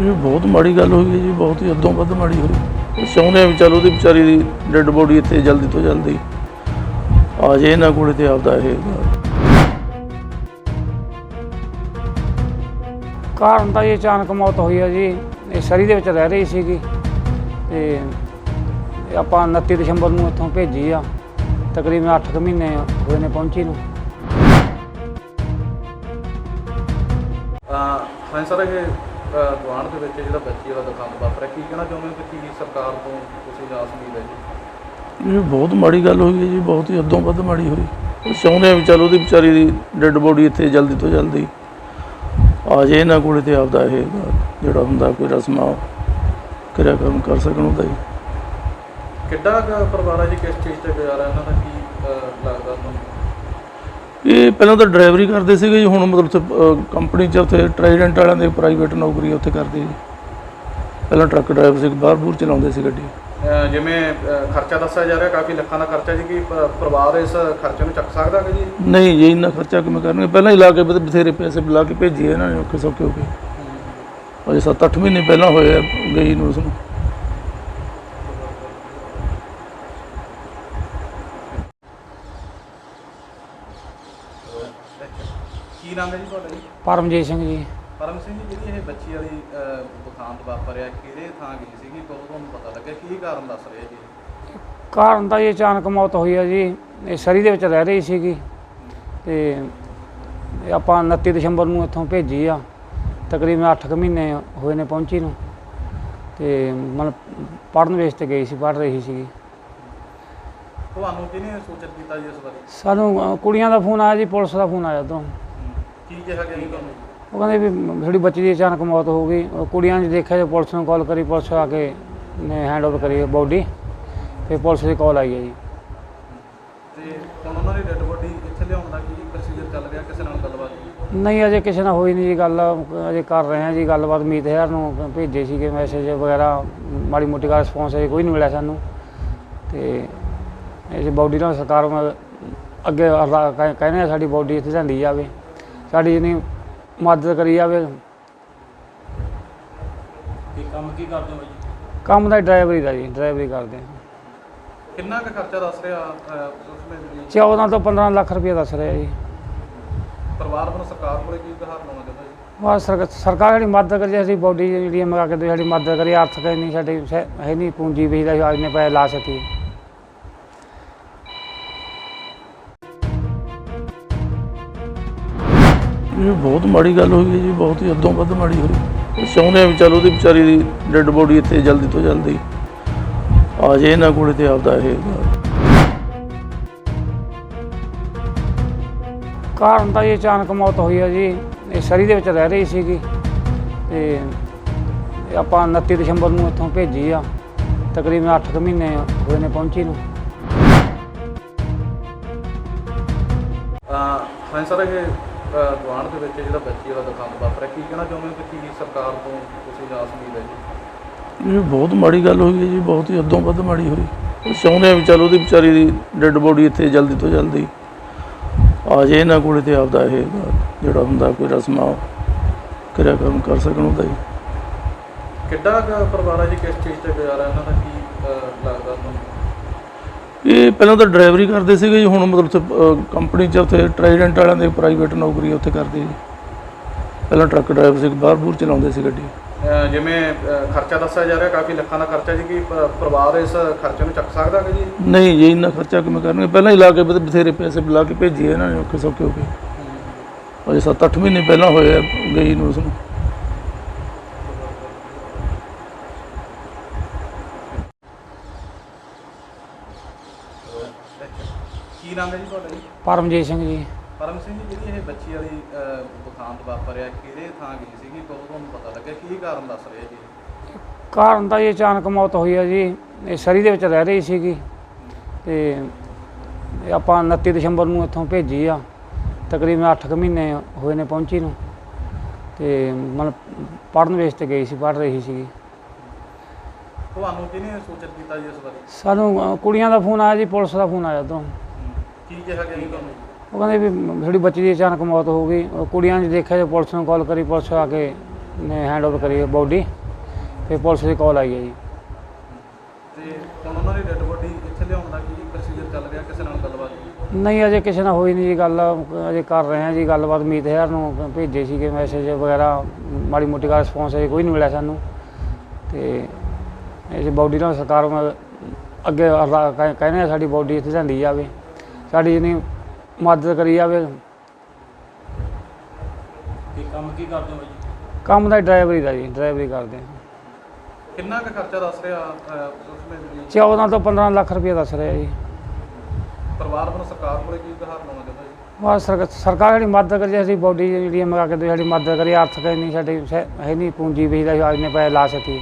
ਇਹ ਬਹੁਤ ਮਾੜੀ ਗੱਲ ਹੋਈ ਹੈ ਜੀ ਬਹੁਤ ਹੀ ਅੱਧੋਂ ਵੱਧ ਮਾੜੀ ਹੋਈ। ਚਾਹੁੰਦੇ ਆ ਵੀ ਚਲ ਉਹਦੀ ਵਿਚਾਰੀ ਦੀ ਡੈੱਡ ਬੋਡੀ ਇੱਥੇ ਜਲਦੀ ਤੋਂ ਜਲਦੀ ਆ ਜੇ ਇਹਨਾਂ ਕੋਲੇ ਤੇ ਆਪਦਾ ਇਹ ਕਾਰਨ ਤਾਂ ਇਹ ਅਚਾਨਕ ਮੌਤ ਹੋਈ ਹੈ ਜੀ। ਇਹ ਸਰੀ ਦੇ ਵਿੱਚ ਰਹਿ ਰਹੀ ਸੀਗੀ ਤੇ ਆਪਾਂ 29 ਦਸੰਬਰ ਨੂੰ ਇੱਥੋਂ ਭੇਜੀ ਆ। ਤਕਰੀਬਨ 8 ਕੁ ਮਹੀਨੇ ਹੋਏ ਨੇ ਪਹੁੰਚੀ ਨੂੰ। ਹਾਂ ਸਰ ਇਹ ਗਵਾਂਢ ਦੇ ਵਿੱਚ ਜਿਹੜਾ ਬੱਚੀ ਦਾ ਦੁਕਾਨ ਵਾਪਰਿਆ ਕੀ ਕਹਿਣਾ ਚਾਹੁੰਦੇ ਹੋ ਕਿ ਕੀ ਸਰਕਾਰ ਤੋਂ ਤੁਸੀਂ ਆਸ ਉਮੀਦ ਹੈ ਜੀ? ਇਹ ਬਹੁਤ ਮਾੜੀ ਗੱਲ ਹੋਈ ਹੈ ਜੀ ਬਹੁਤ ਹੀ ਅੱਧੋਂ ਵੱਧ ਮਾੜੀ ਹੋਈ। ਚਾਹੁੰਦੇ ਆ ਵੀ ਚਲ ਉਹਦੀ ਵਿਚਾਰੀ ਦੀ ਡੈੱਡ ਬੋਡੀ ਇੱਥੇ ਜਲਦੀ ਤੋਂ ਜਲਦੀ ਆ ਜੇ ਇਹਨਾਂ ਕੋਲੇ ਤੇ ਆਪਦਾ ਇਹ ਜਿਹੜਾ ਹੁੰਦਾ ਕੋਈ ਰਸਮਾਂ ਕਿਰਿਆ ਕਰਮ ਕਰ ਸਕਣ ਉਹਦਾ ਹੀ। ਕਿੱਡਾ ਪਰਿਵਾਰ ਹੈ ਜੀ ਕਿਸ ਚੀਜ਼ ਤੇ ਗੁਜ਼ਾਰਾ ਇਹਨਾਂ ਦਾ ਕੀ ਇਹ ਪਹਿਲਾਂ ਤਾਂ ਡਰਾਈਵਰੀ ਕਰਦੇ ਸੀਗੇ ਜੀ ਹੁਣ ਮਤਲਬ ਉੱਥੇ ਕੰਪਨੀ 'ਚ ਉੱਥੇ ਟ੍ਰਾਈਡੈਂਟ ਵਾਲਿਆਂ ਦੇ ਪ੍ਰਾਈਵੇਟ ਨੌਕਰੀ ਉੱਥੇ ਕਰਦੇ ਜੀ। ਪਹਿਲਾਂ ਟਰੱਕ ਡਰਾਈਵਰ ਸੀ ਬਾਹਰ ਬੂਰ ਚਲਾਉਂਦੇ ਸੀ ਗੱਡੀ। ਜਿਵੇਂ ਖਰਚਾ ਦੱਸਿਆ ਜਾ ਰਿਹਾ ਕਾਫੀ ਲੱਖਾਂ ਦਾ ਖਰਚਾ ਜੀ ਕਿ ਪਰਿਵਾਰ ਇਸ ਖਰਚੇ ਨੂੰ ਚੱਕ ਸਕਦਾ ਹੈ ਜੀ? ਨਹੀਂ ਜੀ ਇੰਨਾ ਖਰਚਾ ਕਿਵੇਂ ਕਰਨਗੇ? ਪਹਿਲਾਂ ਹੀ ਲਾ ਕੇ ਬਥੇ- ਬਥੇਰੇ ਪੈਸੇ ਲਾ ਕੇ ਭੇਜੀਏ ਇਹਨਾਂ ਨੇ ਔਖੇ ਸੌਖੇ ਹੋ ਕੇ ਅਜੇ 7-8 ਮਹੀਨੇ ਪਹਿਲਾਂ ਹੋਏ ਗਈ ਨੂੰ ਉਸਨੂੰ ਕੀ ਨਾਮ ਹੈ ਜੀ ਤੁਹਾਡਾ ਜੀ? ਪਰਮਜੀਤ ਸਿੰਘ ਜੀ। ਪਰਮ ਸਿੰਘ ਜੀ ਜਿਹੜੀ ਇਹ ਬੱਚੀ ਵਾਲੀ ਦੁਕਾਨ ਵਾਪਰਿਆ ਕਿਹੜੇ ਥਾਂ ਗਈ ਸੀਗੀ? ਕਦੋਂ ਤੁਹਾਨੂੰ ਪਤਾ ਲੱਗਿਆ? ਕੀ ਕਾਰਨ ਦੱਸ ਰਹੇ ਜੀ? ਕਾਰਨ ਤਾਂ ਇਹ ਅਚਾਨਕ ਮੌਤ ਹੋਈ ਹੈ ਜੀ। ਇਹ ਸਰੀ ਦੇ ਵਿੱਚ ਰਹਿ ਰਹੀ ਸੀਗੀ। ਤੇ ਆਪਾਂ 29 ਦਸੰਬਰ ਨੂੰ ਇੱਥੋਂ ਭੇਜੀ ਆ। ਤਕਰੀਬਨ 8 ਕੁ ਮਹੀਨੇ ਹੋਏ ਨੇ ਪਹੁੰਚੀ ਨੂੰ। ਤੇ ਮਤਲਬ ਪੜਨ ਵੇਸ ਤੇ ਗਈ ਸੀ ਪੜ ਰਹੀ ਸੀਗੀ। ਤੁਹਾਨੂੰ ਕਿਹਨੇ ਸੂਚਿਤ ਕੀਤਾ ਜੀ ਇਸ ਬਾਰੇ? ਸਾਨੂੰ ਅ, ਕੁੜੀਆਂ ਦਾ ਫੋਨ ਆਇਆ ਜੀ ਪੁਲਿਸ ਦਾ ਫੋਨ ਆਇਆ ਉਧਰੋਂ ਕੀ ਕਿਹਾ ਗਿਆ ਜੀ ਤੁਹਾਨੂੰ? ਉਹ ਕਹਿੰਦੇ ਵੀ ਥੋੜੀ ਬੱਚੀ ਦੀ ਅਚਾਨਕ ਮੌਤ ਹੋ ਗਈ ਉਹ ਕੁੜੀਆਂ ਨੇ ਦੇਖਿਆ ਜੇ ਪੁਲਿਸ ਨੂੰ ਕਾਲ ਕਰੀ ਪੁਲਿਸ ਆ ਕੇ ਨੇ ਹੈਂਡ ਓਵਰ ਕਰੀ ਬੋਡੀ ਫਿਰ ਪੁਲਿਸ ਦੀ ਕਾਲ ਆਈ ਹੈ ਜੀ। ਤੇ ਹੁਣ ਉਹਨਾਂ ਦੀ ਡੈੱਡ ਬੋਡੀ ਇੱਥੇ ਲਿਆਉਣ ਦਾ ਕੀ ਪ੍ਰੋਸੀਜਰ ਚੱਲ ਰਿਹਾ ਕਿਸੇ ਨਾਲ ਗੱਲਬਾਤ? ਜੀ ਨਹੀਂ ਅਜੇ ਕਿਸੇ ਨਾਲ ਹੋਈ ਨਹੀਂ ਜੀ ਗੱਲ ਅਜੇ ਕਰ ਰਹੇ ਹਾਂ ਜੀ ਗੱਲਬਾਤ। ਮੀਤ ਹੈਰ ਨੂੰ ਭੇਜੇ ਸੀਗੇ ਮੈਸੇਜ ਵਗੈਰਾ ਮਾੜੀ ਮੋਟੀ ਦਾ ਰਿਸਪੌਂਸ ਅਜੇ ਕੋਈ ਨਹੀਂ ਮਿਲਿਆ ਸਾਨੂੰ। ਤੇ ਇਸ ਬਾਡੀ ਨਾਲ ਸਰਕਾਰ ਮ- ਅੱਗੇ ਅਰਦਾ- ਕਹਿ- ਕਹਿੰਦੇ ਆ ਸਾਡੀ ਬਾਡੀ ਇੱਥੇ ਲਿਆਂਦੀ ਜਾਵੇ ਸਾਡੀ ਜਿੰਨੀ ਮਦਦ ਕਰੀ ਜਾਵੇ। ਕੀ ਕੰਮ ਕੀ ਕਰਦੇ ਹੋ ਜੀ ਕੰਮ ਦਾ ਡਰਾਈਵਰੀ ਦਾ ਜੀ ਡਰਾਈਵਰੀ ਕਰਦੇ ਕਿੰਨਾ ਕੁ ਖਰਚਾ ਦੱਸ ਰਿਹਾ ਅਹ, ਉਸਨੇ ਜੀ? 14 ਤੋਂ 15 ਲੱਖ ਰੁਪਏ ਦੱਸ ਰਿਹਾ ਜੀ। ਪਰਿਵਾਰ ਵੱਲੋਂ ਸਰਕਾਰ ਕੋਲੇ ਕੀ ਗੁਹਾਰ ਲਾਉਣਾ ਚਾਹੁੰਦਾ ਜੀ? ਬਸ ਸਰਕ- ਸਰਕਾਰ ਜਿਹੜੀ ਮਦਦ ਕਰੀ ਅਸੀਂ ਬਾਡੀ ਜਿਹੜੀ ਮੰਗਾ ਕੇ ਦੇ ਸਾਡੀ ਮਦਦ ਕਰੀ ਆਰਥਿਕ ਨਹੀਂ ਸਾਡੀ ਸੈ- ਹੈ ਨਹੀਂ ਪੂੰਜੀ ਵੀ ਦਾ ਅੱਜ ਨੇ ਪੈਸੇ ਲਾ ਸਕੀਏ। ਇਹ ਬਹੁਤ ਮਾੜੀ ਗੱਲ ਹੋਈ ਹੈ ਜੀ ਬਹੁਤ ਹੀ ਅੱਧੋਂ ਵੱਧ ਮਾੜੀ ਹੋਈ ਚਾਹੁੰਦੇ ਆ ਵੀ ਚਲ ਉਹਦੀ ਵਿਚਾਰੀ ਦੀ ਡੈੱਡ ਬੋਡੀ ਇੱਥੇ ਜਲਦੀ ਤੋਂ ਜਲਦੀ ਆ ਜੇ ਇਹਨਾਂ ਕੋਲੇ ਤੇ ਆਪਦਾ ਇਹ ਕਾਰਨ ਤਾਂ ਇਹ ਅਚਾਨਕ ਮੌਤ ਹੋਈ ਹੈ ਜੀ। ਇਹ ਸਰੀ ਦੇ ਵਿੱਚ ਰਹਿ ਰਹੀ ਸੀਗੀ ਤੇ ਆਪਾਂ 29 ਦਸੰਬਰ ਨੂੰ ਇੱਥੋਂ ਭੇਜੀ ਆ। ਤਕਰੀਬਨ 8 ਕੁ ਮਹੀਨੇ ਹੋਏ ਨੇ ਪਹੁੰਚੀ ਨੂੰ। ਹਾਂ ਸਰ ਇਹ ਗਵਾਂਢ ਦੇ ਵਿੱਚ ਜਿਹੜਾ ਬੱਚੀ ਦਾ ਦੁਕਾਨ ਵਾਪਰਿਆ ਕੀ ਕਹਿਣਾ ਚਾਹੁੰਦੇ ਹੋ ਕਿ ਕੀ ਸਰਕਾਰ ਤੋਂ ਤੁਸੀਂ ਆਸ ਉਮੀਦ ਹੈ ਜੀ? ਇਹ ਬਹੁਤ ਮਾੜੀ ਗੱਲ ਹੋਈ ਹੈ ਜੀ ਬਹੁਤ ਹੀ ਅੱਧੋਂ ਵੱਧ ਮਾੜੀ ਹੋਈ। ਚਾਹੁੰਦੇ ਆ ਵੀ ਚਲ ਉਹਦੀ ਵਿਚਾਰੀ ਦੀ ਡੈੱਡ ਬੋਡੀ ਇੱਥੇ ਜਲਦੀ ਤੋਂ ਜਲਦੀ ਆ ਜੇ ਇਹਨਾਂ ਕੋਲੇ ਤੇ ਆਪਦਾ ਇਹ ਜਿਹੜਾ ਹੁੰਦਾ ਕੋਈ ਰਸਮਾਂ ਕਿਰਿਆ ਕਰਮ ਕਰ ਸਕਣ ਉਹਦਾ ਹੀ। ਕਿੱਡਾ ਪਰਿਵਾਰ ਹੈ ਜੀ ਕਿਸ ਚੀਜ਼ ਤੇ ਗੁਜ਼ਾਰਾ ਇਹਨਾਂ ਦਾ ਕੀ ਇਹ ਪਹਿਲਾਂ ਤਾਂ ਡਰਾਈਵਰੀ ਕਰਦੇ ਸੀਗੇ ਜੀ ਹੁਣ ਮਤਲਬ ਉੱਥੇ ਕੰਪਨੀ 'ਚ ਉੱਥੇ ਟ੍ਰਾਈਡੈਂਟ ਵਾਲਿਆਂ ਦੇ ਪ੍ਰਾਈਵੇਟ ਨੌਕਰੀ ਉੱਥੇ ਕਰਦੇ ਜੀ। ਪਹਿਲਾਂ ਟਰੱਕ ਡਰਾਈਵਰ ਸੀ ਬਾਹਰ ਬੂਰ ਚਲਾਉਂਦੇ ਸੀ ਗੱਡੀ। ਜਿਵੇਂ ਖਰਚਾ ਦੱਸਿਆ ਜਾ ਰਿਹਾ ਕਾਫੀ ਲੱਖਾਂ ਦਾ ਖਰਚਾ ਜੀ ਕਿ ਪਰਿਵਾਰ ਇਸ ਖਰਚੇ ਨੂੰ ਚੱਕ ਸਕਦਾ ਹੈ ਜੀ? ਨਹੀਂ ਜੀ ਇੰਨਾ ਖਰਚਾ ਕਿਵੇਂ ਕਰਨਗੇ? ਪਹਿਲਾਂ ਹੀ ਲਾ ਕੇ ਬਥੇ- ਬਥੇਰੇ ਪੈਸੇ ਲਾ ਕੇ ਭੇਜੀਏ ਇਹਨਾਂ ਨੇ ਔਖੇ ਸੌਖੇ ਹੋ ਕੇ ਅਜੇ 7-8 ਮਹੀਨੇ ਪਹਿਲਾਂ ਹੋਏ ਗਈ ਨੂੰ ਉਸਨੂੰ ਕੀ ਨਾਮ ਹੈ ਜੀ ਤੁਹਾਡਾ ਜੀ? ਪਰਮਜੀਤ ਸਿੰਘ ਜੀ। ਪਰਮ ਸਿੰਘ ਜੀ ਜਿਹੜੀ ਇਹ ਬੱਚੀ ਵਾਲੀ ਅਹ, ਦੁਕਾਨ ਵਾਪਰਿਆ ਕਿਹੜੇ ਥਾਂ ਗਈ ਸੀਗੀ? ਕਦੋਂ ਤੁਹਾਨੂੰ ਪਤਾ ਲੱਗਿਆ? ਕੀ ਕਾਰਨ ਦੱਸ ਰਹੇ ਜੀ? ਕਾਰਨ ਤਾਂ ਇਹ ਅਚਾਨਕ ਮੌਤ ਹੋਈ ਹੈ ਜੀ। ਇਹ ਸਰੀ ਦੇ ਵਿੱਚ ਰਹਿ ਰਹੀ ਸੀਗੀ। ਤੇ ਇਹ ਆਪਾਂ 29 ਦਸੰਬਰ ਨੂੰ ਇੱਥੋਂ ਭੇਜੀ ਆ। ਤਕਰੀਬਨ 8 ਕੁ ਮਹੀਨੇ ਹੋਏ ਨੇ ਪਹੁੰਚੀ ਨੂੰ। ਤੇ ਮਤਲਬ ਪੜਨ ਵੇਸ ਤੇ ਗਈ ਸੀ ਪੜ ਰਹੀ ਸੀਗੀ। ਤੁਹਾਨੂੰ ਕਿਹਨੇ ਸੂਚਿਤ ਕੀਤਾ ਜੀ ਇਸ ਬਾਰੇ? ਸਾਨੂੰ ਅ, ਕੁੜੀਆਂ ਦਾ ਫੋਨ ਆਇਆ ਜੀ ਪੁਲਿਸ ਦਾ ਫੋਨ ਆਇਆ ਉਧਰੋਂ। ਕੀ ਕਿਹਾ ਗਿਆ ਜੀ ਤੁਹਾਨੂੰ? ਉਹ ਕਹਿੰਦੇ ਵੀ ਥੋੜੀ ਬੱਚੀ ਦੀ ਅਚਾਨਕ ਮੌਤ ਹੋ ਗਈ ਉਹ ਕੁੜੀਆਂ ਨੇ ਦੇਖਿਆ ਜੇ ਪੁਲਿਸ ਨੂੰ ਕਾਲ ਕਰੀ ਪੁਲਿਸ ਆ ਕੇ ਨੇ ਹੈਂਡਓਵਰ ਕਰੀ ਬੋਡੀ ਫਿਰ ਪੁਲਿਸ ਦੀ ਕਾਲ ਆਈ ਹੈ ਜੀ। ਤੇ ਹੁਣ ਉਹਨਾਂ ਦੀ ਡੈੱਡ ਬੋਡੀ ਇੱਥੇ ਲਿਆਉਣ ਦਾ ਕੀ ਪ੍ਰੋਸੀਜਰ ਚੱਲ ਰਿਹਾ ਕਿਸੇ ਨਾਲ ਗੱਲਬਾਤ? ਜੀ ਨਹੀਂ ਅਜੇ ਕਿਸੇ ਨਾਲ ਹੋਈ ਨਹੀਂ ਜੀ ਗੱਲ ਅਜੇ ਕਰ ਰਹੇ ਹਾਂ ਜੀ ਗੱਲਬਾਤ। ਮੀਤ ਹੈਰ ਨੂੰ ਭੇਜੇ ਸੀਗੇ ਮੈਸੇਜ ਵਗੈਰਾ ਮਾੜੀ ਮੋਟੀ ਦਾ ਰਿਸਪੌਂਸ ਅਜੇ ਕੋਈ ਨਹੀਂ ਮਿਲਿਆ ਸਾਨੂੰ। ਤੇ ਇਹ ਬੋਡੀ ਨਾਲ ਸਰਕਾਰ ਅੱਗੇ ਕਹਿੰਦੇ ਆ ਸਾਡੀ ਬੋਡੀ ਇੱਥੇ ਲਿਆਂਦੀ ਜਾਵੇ। ਸਾਡੀ ਜਿੰਨੀ ਮਦਦ ਕਰੀ ਜਾਵੇ। ਕੀ ਕੰਮ ਕੀ ਕਰਦੇ ਹੋ ਜੀ? ਕੰਮ ਦਾ ਡਰਾਈਵਰੀ ਦਾ ਜੀ ਡਰਾਈਵਰੀ ਕਰਦੇ ਹਾਂ ਕਿੰਨਾ ਕੁ ਖਰਚਾ ਦੱਸ ਰਿਹਾ ਅਹ, ਉਸਨੇ ਵੀ 14 ਤੋਂ 15 ਲੱਖ ਰੁਪਏ ਦੱਸ ਰਿਹਾ ਜੀ। ਪਰਿਵਾਰ ਵੱਲੋਂ ਸਰਕਾਰ ਕੋਲੇ ਕੀ ਗੁਹਾਰ ਲਾਉਣਾ ਚਾਹੁੰਦਾ ਜੀ? ਬਸ ਸਰਕ- ਸਰਕਾਰ ਜਿਹੜੀ ਮਦਦ ਕਰੀ ਅਸੀਂ ਬੋਡੀ ਜਿਹੜੀ ਮੰਗਾ ਕੇ ਦਿਓ, ਸਾਡੀ ਮਦਦ ਕਰੀ ਆਰਥਿਕ ਨਹੀਂ ਸਾਡੀ ਹੈ ਨਹੀਂ ਪੂੰਜੀ ਵੀ ਦਾ ਅੱਜ ਨੇ ਪੈਸੇ ਲਾ ਸਕੀਏ